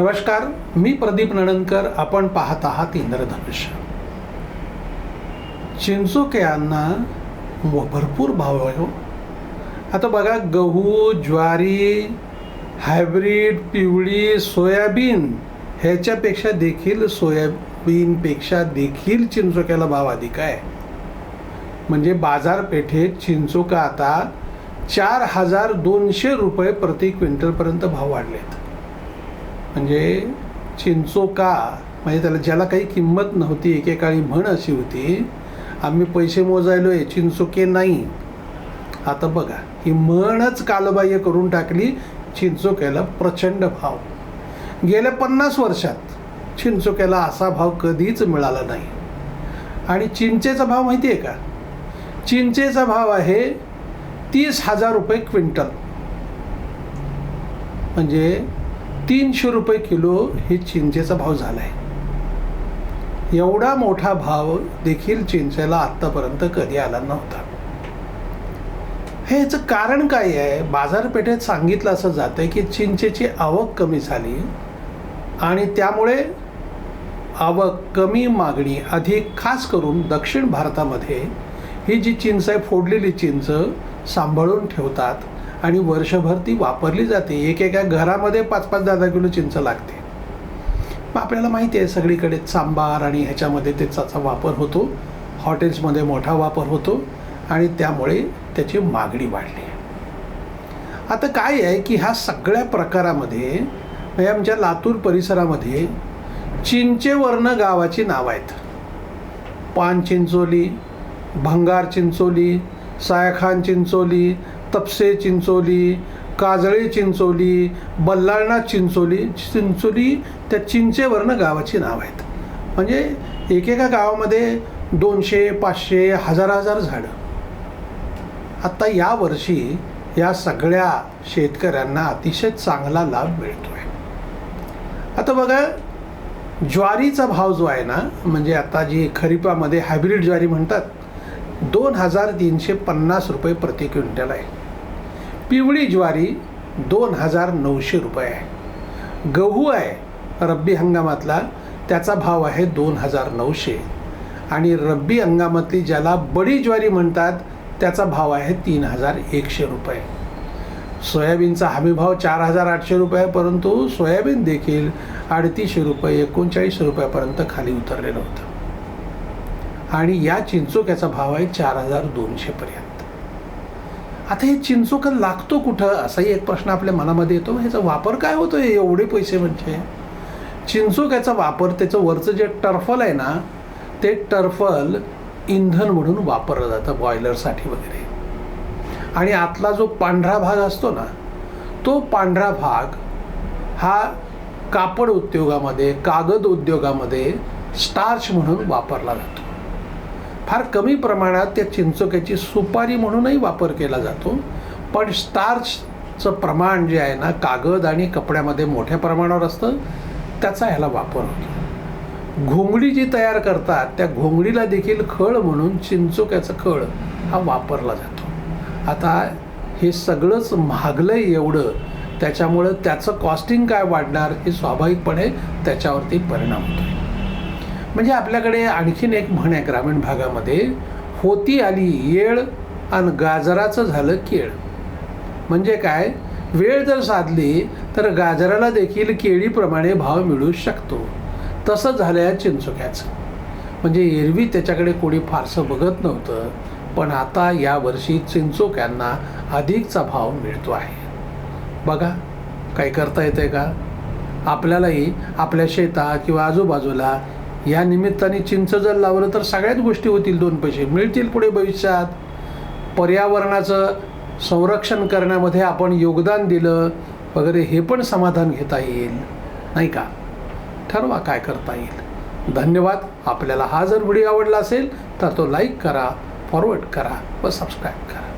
नमस्कार मी प्रदीप नणंदकर आपण पाहत आहात इंद्रधनुष्य. चिंचोक्यांना व- भरपूर भाव आहे हो. आता बघा गहू ज्वारी हायब्रीड पिवळी सोयाबीन ह्याच्यापेक्षा देखील सोयाबीनपेक्षा देखील चिंचोक्याला भाव अधिक आहे. म्हणजे बाजारपेठेत चिंचोका आता चार हजार दोनशे रुपये प्रति क्विंटलपर्यंत भाव वाढलेत. म्हणजे चिंचोका म्हणजे त्याला ज्याला काही किंमत नव्हती एकेकाळी म्हण अशी होती आम्ही पैसे मोजायलो आहे चिंचोके नाही. आता बघा ही म्हणच कालबाह्य करून टाकली चिंचोक्याला प्रचंड भाव. गेल्या पन्नास वर्षात चिंचोक्याला असा भाव कधीच मिळाला नाही. आणि चिंचेचा भाव माहिती आहे का? चिंचेचा भाव आहे तीस हजार रुपये क्विंटल. म्हणजे तीनशे रुपये किलो हे चिंचेचा भाव झाला आहे एवढा मोठा भाव देखील चिंचेला आत्तापर्यंत कधी आला नव्हता. हे याचं कारण काय आहे? बाजारपेठेत सांगितलं असं जातं की चिंचेची आवक कमी झाली आणि त्यामुळे आवक कमी मागणी अधिक खास करून दक्षिण भारतामध्ये ही जी चिंच आहे फोडलेली चिंच सांभाळून ठेवतात. आणि वर्षभर ती वापरली जाते. एकेका घरामध्ये पाच पाच दहा दहा किलो चिंच लागते. मग आपल्याला माहिती आहे सगळीकडे सांबार आणि ह्याच्यामध्ये त्याचा वापर होतो. हॉटेल्समध्ये मोठा वापर होतो आणि त्यामुळे त्याची मागणी वाढली. आता काय आहे की ह्या सगळ्या प्रकारामध्ये म्हणजे आमच्या लातूर परिसरामध्ये चिंचेवर्ण गावाची नावं आहेत. पान चिंचोली भंगार चिंचोली सायखान चिंचोली तपसे चिंचोली काजळे चिंचोली बल्लाळना चिंचोली चिंचोली त्या चिंचेवरनं गावाची नाव आहेत. म्हणजे एकेका गावामध्ये दोनशे पाचशे हजार हजार झाडं. आत्ता यावर्षी या सगळ्या शेतकऱ्यांना अतिशय चांगला लाभ मिळतो आहे आता बघा ज्वारीचा भाव जो आहे ना म्हणजे आता जी खरीपामध्ये हायब्रिड ज्वारी म्हणतात दोन हजार तीनशे पन्नास रुपये प्रति क्विंटल आहे. पिवळी ज्वारी दोन हजार नऊशे रुपये. आहे गहू आहे रब्बी हंगामातला त्याचा भाव आहे दोन हजार नऊशे. आणि रब्बी हंगामातली ज्याला बडी ज्वारी म्हणतात त्याचा भाव आहे तीन हजार एकशे रुपये. सोयाबीनचा हमीभाव चार हजार आठशे रुपये आहे, परंतु सोयाबीन देखील अडतीसशे रुपये एकोणचाळीस रुपयापर्यंत खाली उतरलेलं होतं. आणि या चिंचोक्याचा भाव आहे चार हजार दोनशेपर्यंत आता हे चिंचोकन लागतो कुठं? असाही एक प्रश्न आपल्या मनामध्ये येतो. ह्याचा वापर काय होतो हे? एवढे पैसे म्हणजे? चिंचोक याचा वापर त्याचं वरचं जे टर्फल आहे ना ते टर्फल इंधन म्हणून वापरलं जातं बॉयलरसाठी वगैरे. आणि आतला जो पांढरा भाग असतो ना तो पांढरा भाग हा कापड उद्योगामध्ये कागद उद्योगामध्ये स्टार्च म्हणून वापरला जातो. फार कमी प्रमाणात त्या चिंचोक्याची सुपारी म्हणूनही वापर केला जातो. पण स्टार्चचं प्रमाण जे आहे ना कागद आणि कपड्यामध्ये मोठ्या प्रमाणावर असतं त्याचा ह्याला वापर होतो. घोंगडी जी तयार करतात त्या घोंगडीला देखील खळ म्हणून चिंचोक्याचा खळ हा वापरला जातो. आता हे सगळंच महागलं आहे एवढं त्याच्यामुळं त्याचं कॉस्टिंग काय वाढणार हे स्वाभाविकपणे त्याच्यावरती परिणाम होतो म्हणजे आपल्याकडे आणखीन एक म्हण आहे ग्रामीण भागामध्ये होती आली येळ आणि गाजराचं झालं केळ. म्हणजे काय? वेळ जर साधली तर गाजराला देखील केळीप्रमाणे भाव मिळू शकतो. तसं झालं आहे चिंचोक्याचं. म्हणजे एरवी त्याच्याकडे कोणी फारसं बघत नव्हतं पण आता यावर्षी चिंचोक्यांना अधिकचा भाव मिळतो आहे. बघा काही करता येतं आहे का? आपल्यालाही आपल्या शेतात किंवा आजूबाजूला या निमित्ताने चिंच जर लावलं तर सगळ्याच गोष्टी होतील दोन पैसे. मिळतील पुढे भविष्यात. पर्यावरणाचं संरक्षण करण्यामध्ये आपण योगदान दिलं वगैरे हे पण समाधान घेता येईल. नाही का? ठरवा काय करता येईल. धन्यवाद. आपल्याला हा जर व्हिडिओ आवडला असेल तर तो लाईक करा फॉरवर्ड करा व सबस्क्राईब करा.